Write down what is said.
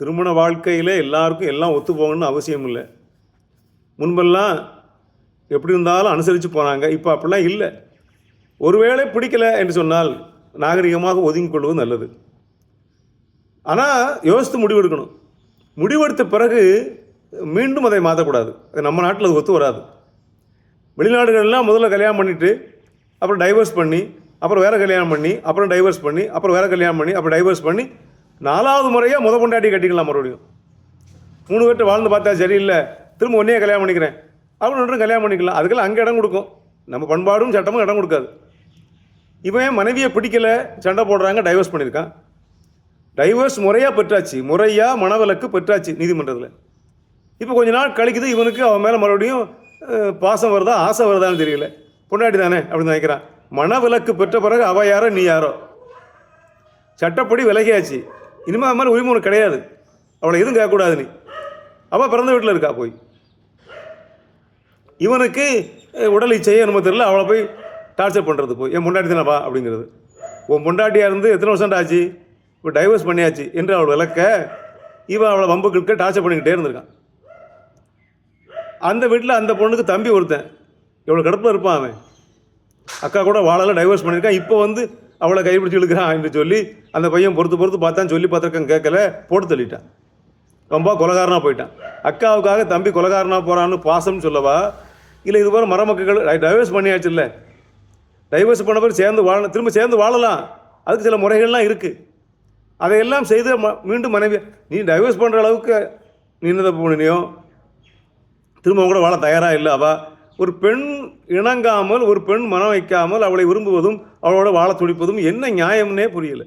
திருமண வாழ்க்கையில் எல்லாருக்கும் எல்லாம் ஒத்து போகணும்னு அவசியம் இல்லை. முன்பெல்லாம் எப்படி இருந்தாலும் அனுசரித்து போனாங்க. இப்போ அப்படிலாம் இல்லை. ஒருவேளை பிடிக்கல என்று சொன்னால் நாகரிகமாக ஒதுங்கிக் கொள்வது நல்லது. ஆனால் யோசித்து முடிவெடுக்கணும். முடிவெடுத்த பிறகு மீண்டும் அதை மாற்றக்கூடாது. அது நம்ம நாட்டில் அது ஒத்து வராது. வெளிநாடுகள்லாம் முதல்ல கல்யாணம் பண்ணிவிட்டு அப்புறம் டைவர்ஸ் பண்ணி அப்புறம் வேறு கல்யாணம் பண்ணி அப்புறம் டைவர்ஸ் பண்ணி அப்புறம் வேறு கல்யாணம் பண்ணி அப்புறம் டைவர்ஸ் பண்ணி நாலாவது முறையாக முத கொண்டாட்டி கட்டிக்கலாம் மறுபடியும். மூணு பேர்ட்டு வாழ்ந்து பார்த்தா சரியில்லை. திரும்ப ஒன்றே கல்யாணம் பண்ணிக்கிறேன். அப்படின்னு கல்யாணம் பண்ணிக்கலாம். அதுக்கெல்லாம் அங்கே இடம் கொடுக்கும். நம்ம பண்பாடும் சட்டமும் இடம் கொடுக்காது. இவன் மனைவியை பிடிக்கல? சண்டை போடுறாங்க டைவர்ஸ் பண்ணியிருக்கான். டைவர்ஸ் முறையாக பெற்றாச்சு. முறையாக மனவிலக்கு பெற்றாச்சு நீதிமன்றத்தில். இப்போ கொஞ்ச நாள் கழிக்குது இவனுக்கு அவன் மேலே மறுபடியும் பாசம் வருதா ஆசை வருதான்னு தெரியல. பொண்டாட்டி தானே அப்படின்னு நினைக்கிறான். மனவிலக்கு பெற்ற பிறகு அவ யாரோ நீ யாரோ? சட்டப்படி விலகியாச்சு. இனிமேல் அது மாதிரி உரிமை உனக்கு கிடையாது. அவளை எதுவும் கேட்கக்கூடாது நீ. அவள் பிறந்த வீட்டில் இருக்கா போய்? இவனுக்கு உடல் இச்சையே நம்ம தெரியல அவளை போய் டார்ச்சர் பண்ணுறது போய். என் பொண்டாட்டி தானப்பா அப்படிங்கிறது. உன் பொண்டாட்டியாக இருந்து எத்தனை வருஷம் ஆச்சு? இப்போ டைவர்ஸ் பண்ணியாச்சு என்று அவள் விளக்க இவன் அவளை வம்புக்கிட்ட டார்ச்சர் பண்ணிக்கிட்டே இருந்திருக்கான். அந்த வீட்டில் அந்த பொண்ணுக்கு தம்பி ஒருத்தன். எவ்வளோ கடுப்பில் இருப்பான் அவன். அக்கா கூட வாழலாம் டைவர்ஸ் பண்ணியிருக்கான். இப்போ வந்து அவளை கைப்பிடிச்சு இழுக்கிறான் என்று சொல்லி அந்த பையன் பொறுத்து பொறுத்து பார்த்தான் சொல்லி பார்த்துருக்கேன் கேட்கல போட்டு தள்ளிட்டான். ரொம்ப கொலகாரனாக போயிட்டான். அக்காவுக்காக தம்பி கொலகாரனாக போகிறான்னு பாசம்னு சொல்லவா? இல்லை இது போல மரமக்கள் டைவர்ஸ் பண்ணியாச்சு இல்லை டைவர்ஸ் பண்ண பிறகு சேர்ந்து வாழ திரும்ப சேர்ந்து வாழலாம். அதுக்கு சில முறைகள்லாம் இருக்குது அதையெல்லாம் செய்து ம- மீண்டும் மனைவி நீ டைவர்ஸ் பண்ணுற அளவுக்கு நீ என்ன தப்பு பண்ணினியோ திரும்ப கூட வாழ தயாராக இல்லை அவள் ஒரு பெண் இணங்காமல் ஒரு பெண் மனம் வைக்காமல் அவளை விரும்புவதும் அவளோட வாழ துடிப்பதும் என்ன நியாயம்னே புரியலை.